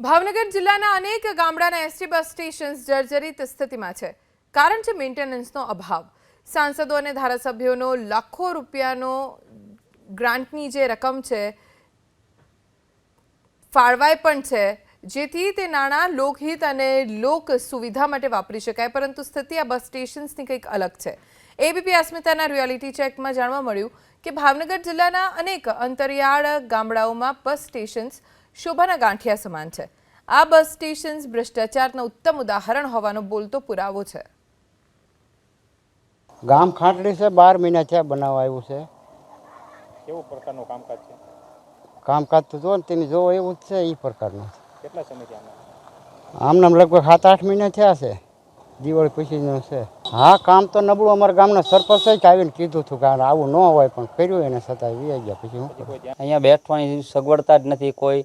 ભાવનગર જિલ્લાના અનેક ગામડાના એસટી બસ સ્ટેશન્સ જર્જરિત સ્થિતિમાં છે. કારણ છે મેન્ટેનન્સનો અભાવ. સાંસદો અને ધારાસભ્યોનો લાખો રૂપિયાનો ગ્રાન્ટની જે રકમ છે ફાળવાય પણ છે, જેથી તે નાણાં લોકહિત અને લોક સુવિધા માટે વાપરી શકાય, પરંતુ સ્થિતિ આ બસ સ્ટેશન્સની કંઈક અલગ છે. એબીપી અસ્મિતાના રિયાલિટી ચેકમાં જાણવા મળ્યું કે ભાવનગર જિલ્લાના અનેક અંતરિયાળ ગામડાઓમાં બસ સ્ટેશન્સ શોભાના ગાંઠિયા સમાન છે. આ બસ સ્ટેશન્સ ભ્રષ્ટાચારના ઉત્તમ ઉદાહરણ હોવાનો બોલતો પુરાવો છે. ગામ ખાંટડી છે બાર મહિના થયા બનાવવા આવ્યું છે. કેવું પ્રકારનું કામકાજ છે? કામકાજ તો જો ને તમે જોવો એવું જ છે એ પ્રકારનું કેટલા સમયથી આમાં? આમનામ લગભગ સાત આઠ મહિના થયા છે. દિવાળી પછીનું છે. હા કામ તો નબળું અમારા ગામના સરપંચ જ આવીને કીધું હતું કે આવું ન હોય પણ કર્યું એને છતાં વી ગયા. પછી હું? અહીંયા બેઠવાની સગવડતા જ નથી કોઈ.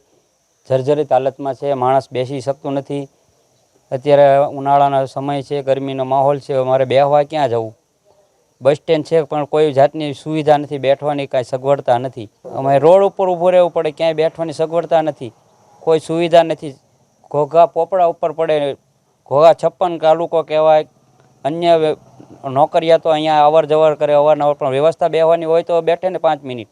જર્જરિત હાલતમાં છે, માણસ બેસી શકતું નથી. અત્યારે ઉનાળાનો સમય છે, ગરમીનો માહોલ છે, મારે બેહવા ક્યાં જવું? બસ સ્ટેન્ડ છે, પણ કોઈ જાતની સુવિધા નથી, બેઠવાની કાંઈ સગવડતા નથી. અમે રોડ ઉપર ઊભું રહેવું પડે, ક્યાંય બેઠવાની સગવડતા નથી. કોઈ સુવિધા નથી. ઘોઘા પોપડા ઉપર પડે, ઘોઘા છપ્પન તાલુકો કહેવાય. અન્ય નોકરિયાતો અહીંયા અવર જવર કરે, અવારનવાર, પણ વ્યવસ્થા બેહવાની હોય તો બેઠે ને પાંચ મિનિટ.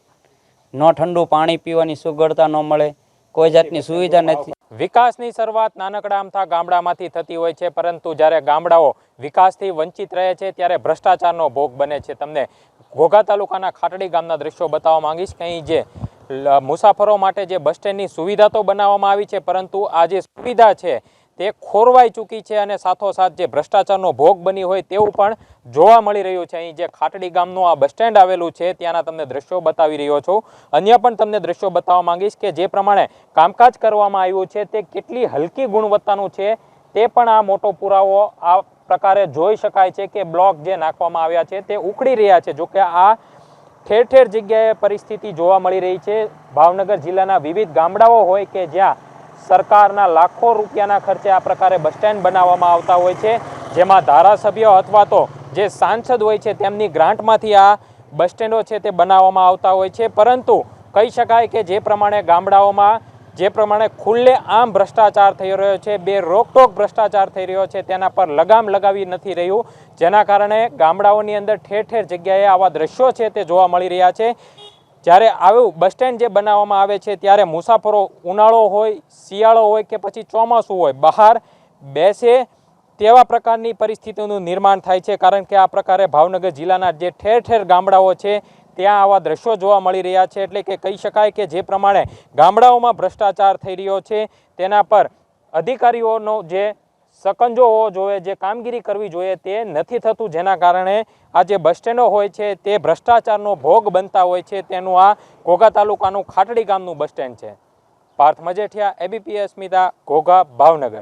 ન ઠંડુ પાણી પીવાની સગવડતા ન મળે. કોઈ જાતની સુવિધા નથી. વિકાસની શરૂઆત નાનકડા ગામડામાંથી થતી હોય છે, પરંતુ જ્યારે ગામડાઓ વિકાસથી વંચિત રહે છે, ત્યારે ભ્રષ્ટાચારનો ભોગ બને છે. તમને ઘોઘા તાલુકાના ખાટડી ગામના દ્રશ્યો બતાવવા માંગીશ. કે જે મુસાફરો માટે જે બસ સ્ટેન્ડની સુવિધા તો બનાવવામાં આવી છે, પરંતુ આ જે સુવિધા છે તે ખોરવાઈ ચૂકી છે અને સાથોસાથ જે ભ્રષ્ટાચારનો ભોગ બની હોય તેવું પણ જોવા મળી રહ્યું છે. અહીં જે ખાટડી ગામનું આ બસ સ્ટેન્ડ આવેલું છે, ત્યાંના તમને દ્રશ્યો બતાવી રહ્યો છું. અન્ય પણ તમને દ્રશ્યો બતાવવા માંગીશ કે જે પ્રમાણે કામકાજ કરવામાં આવ્યું છે, તે કેટલી હલકી ગુણવત્તાનું છે, તે પણ આ મોટો પુરાવો આ પ્રકારે જોઈ શકાય છે કે બ્લોક જે નાખવામાં આવ્યા છે, તે ઉખડી રહ્યા છે. જોકે આ ઠેર ઠેર જગ્યાએ પરિસ્થિતિ જોવા મળી રહી છે. ભાવનગર જિલ્લાના વિવિધ ગામડાઓ હોય કે જ્યાં સરકારના લાખો રૂપિયાના ખર્ચે આ પ્રકારે બસ સ્ટેન્ડ બનાવવામાં આવતા હોય છે. જેમાં ધારાસભ્ય અથવા તો જે સાંસદ હોય છે તેમની ગ્રાન્ટમાંથી આ બસ સ્ટેન્ડો છે તે બનાવવામાં આવતા હોય છે. પરંતુ કહી શકાય કે જે પ્રમાણે ગામડાઓમાં, જે પ્રમાણે ખુલ્લે આમ ભ્રષ્ટાચાર થઈ રહ્યો છે, બે રોકટોક ભ્રષ્ટાચાર થઈ રહ્યો છે, તેના પર લગામ લગાવી નથી રહ્યું. જેના કારણે ગામડાઓની અંદર ઠેર ઠેર જગ્યાએ આવા દ્રશ્યો છે તે જોવા મળી રહ્યા છે. જ્યારે આવું બસ સ્ટેન્ડ જે બનાવવામાં આવે છે, ત્યારે મુસાફરો ઉનાળો હોય, શિયાળો હોય કે પછી ચોમાસું હોય, બહાર બેસે તેવા પ્રકારની પરિસ્થિતિનું નિર્માણ થાય છે. કારણ કે આ પ્રકારે ભાવનગર જિલ્લાના જે ઠેર ઠેર ગામડાઓ છે, ત્યાં આવા દ્રશ્યો જોવા મળી રહ્યા છે. એટલે કે કહી શકાય કે જે પ્રમાણે ગામડાઓમાં ભ્રષ્ટાચાર થઈ રહ્યો છે, તેના પર અધિકારીઓનો જે સકંજો હોવો જોઈએ, જે કામગીરી કરવી જોઈએ તે નથી થતું. જેના કારણે આ જે બસ સ્ટેન્ડો હોય છે, તે ભ્રષ્ટાચારનો ભોગ બનતા હોય છે. તેનું આ ઘોઘા તાલુકાનું ખાટડી ગામનું બસ સ્ટેન્ડ છે. પાર્થ મજેઠિયા, એબીપી, અસ્મિતા, ઘોઘા, ભાવનગર.